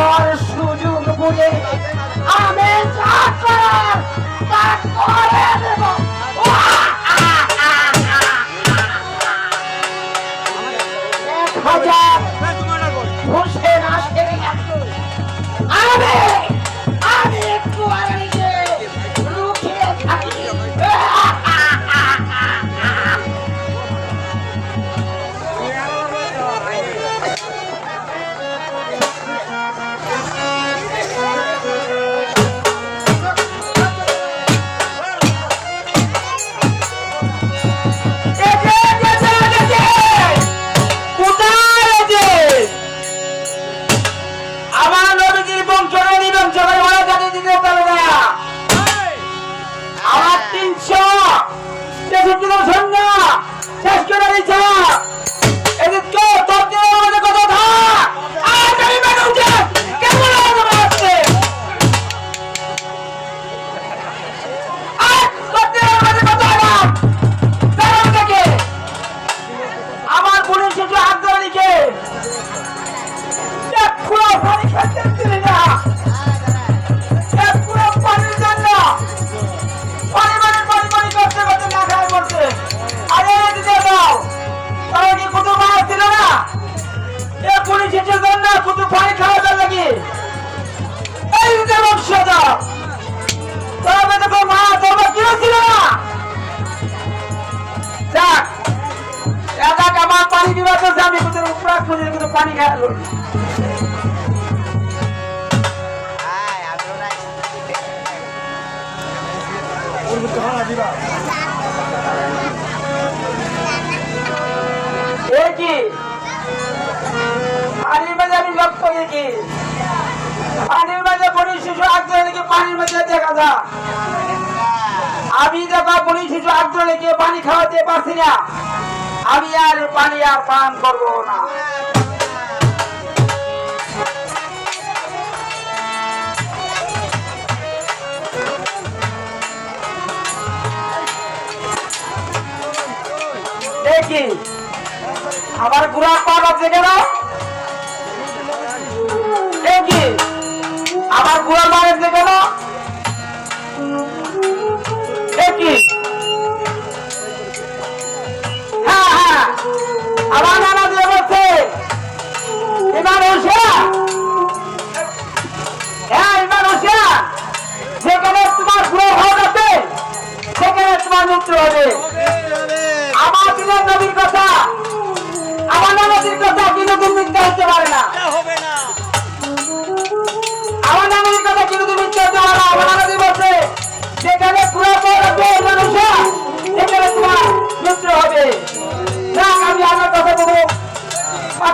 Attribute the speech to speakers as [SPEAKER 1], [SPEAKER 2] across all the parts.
[SPEAKER 1] তারপর সুযোগ বুঝে আমি যা করার তা করে দেব।
[SPEAKER 2] জন সৈন্য শেষ তোর দিয়ে আমাদের কথা থাক আর আমি আমার বোনের শিশু আন্দোলনীকে এক পুরো পানি খেতে আমার পানি দিবা তো আমি কুতুর উপরা খুঁজে কিন্তু পানি খাওয়া এ কি? পানির মাঝে আমি লক্ষ্য দেখি পানির মাঝে বড়ি শিশু আগ্রহ রেখে পানির মাঝে দেখা যা আমি দেখো বড়ি শিশু আগ্রহ রেখে পানি খাওয়াতে পারছি না? আমি আর পানি আর পান করব না। দেখি আমার গুড়া পান আছে কেন? মৃত্যু হবে। আমার দিনের নবীর কথা, আমার নবীর কথা কোনোদিন মিথ্যা হতে পারে না। আমার কথা মিথ্যা হতে পারে না। আমার হবে। না, আমি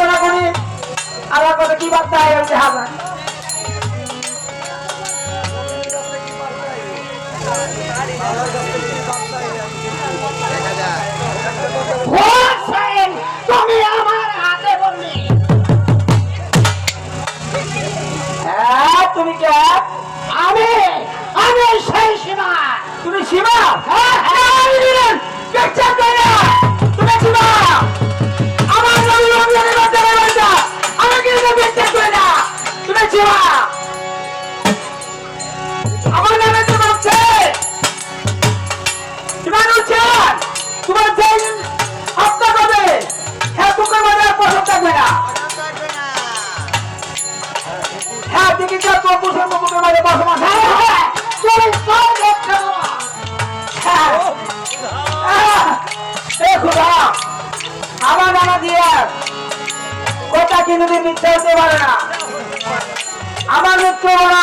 [SPEAKER 2] কথা করি, আমার কথা কি বার্তা হয় হাজার
[SPEAKER 1] তুমি সীমা হ্যাঁ হ্যাঁ আমি দিলেন
[SPEAKER 2] দেখছেন তাই না? তুমি কিন্তু মিথ্যা হতে পারে না আমার মৃত্যু বড়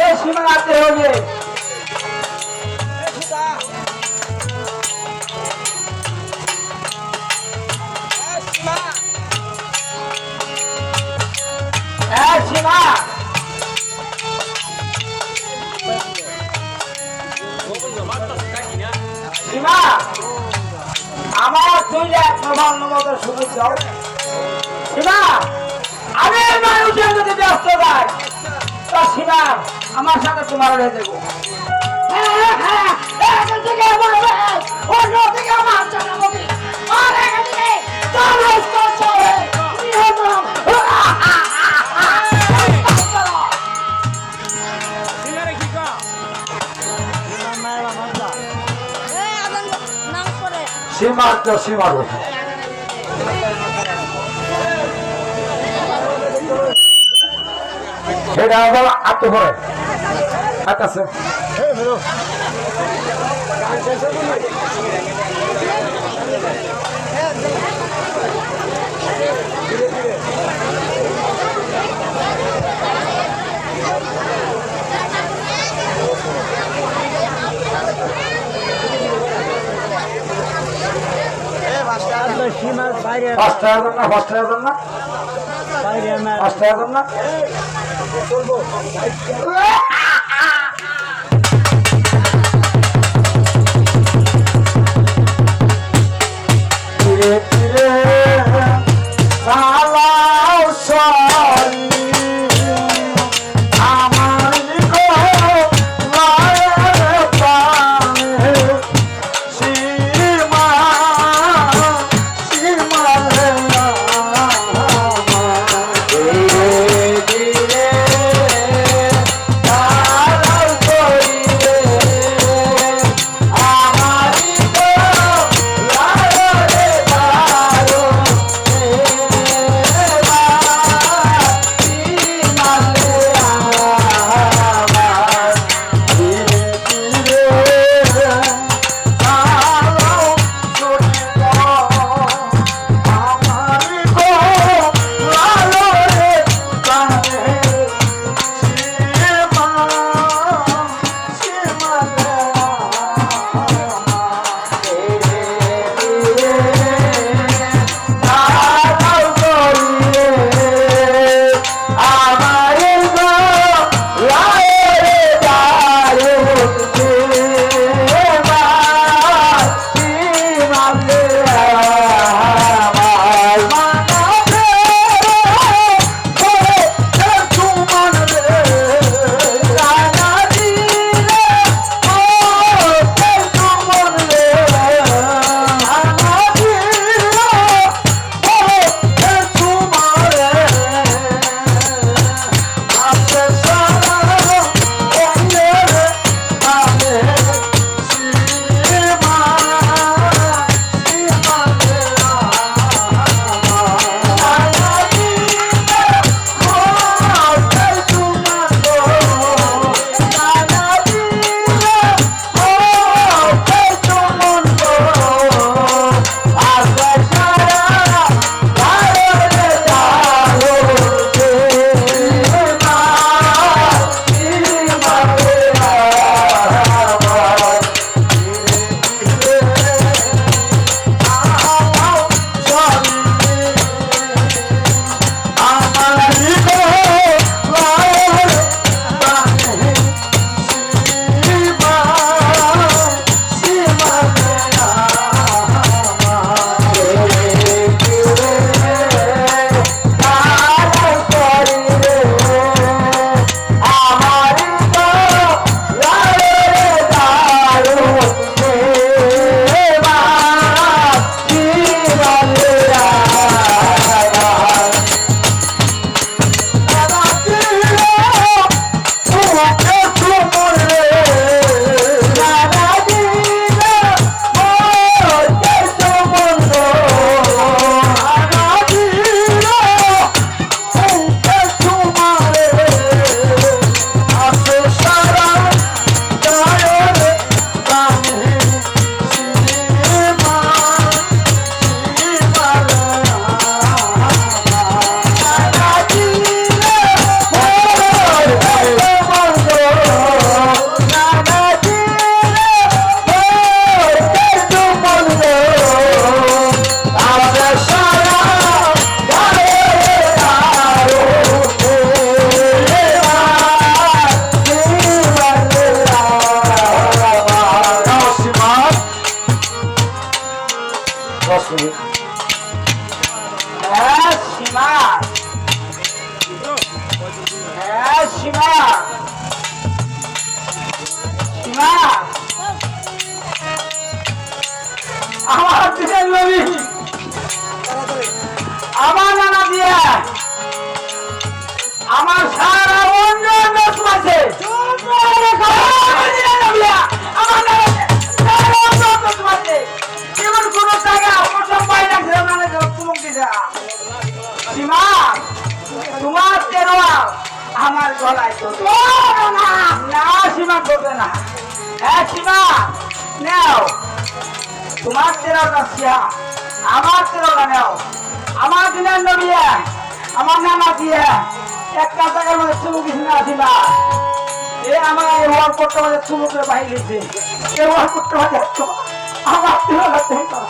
[SPEAKER 2] এই সীমা হবে আমার তুই এক প্রধান্য মতো আমি এই মানুষের যদি ব্যস্ত যাই তা সীমা আমার সাথে তোমার হয়ে দেবো
[SPEAKER 1] হ্যাঁ, হ্যাঁ, এখান থেকে
[SPEAKER 2] সীমার সেটা আবার আত্ম করে আছে।
[SPEAKER 3] বাইরে
[SPEAKER 2] ফার্স্ট টায়ার না ফার্স্ট টায়ার না।
[SPEAKER 3] বাইরে আমার
[SPEAKER 2] ফার্স্ট টায়ার না। ধীরে বলেন নবী আমার নানা দিয়া। আমার সারা অঞ্জন দশ আমার কোনো টাকা ওসব পাই না ঘেরা না চমকি আমার গলায় তো না সীমা করবে না। হ্যাঁ সীমা নাও। তোমার তেরোটা সিয়া আমার তেরোটা নেও আমার দিনের নবিয়া আমার নানা দিয়া একটা জায়গার মধ্যে চুমুক না সীমা এ আমার এই ওয়ার করতে মাঝে চুমুকের বাইরে এ ওয়ার করতে মাঝে আমার তেরোটা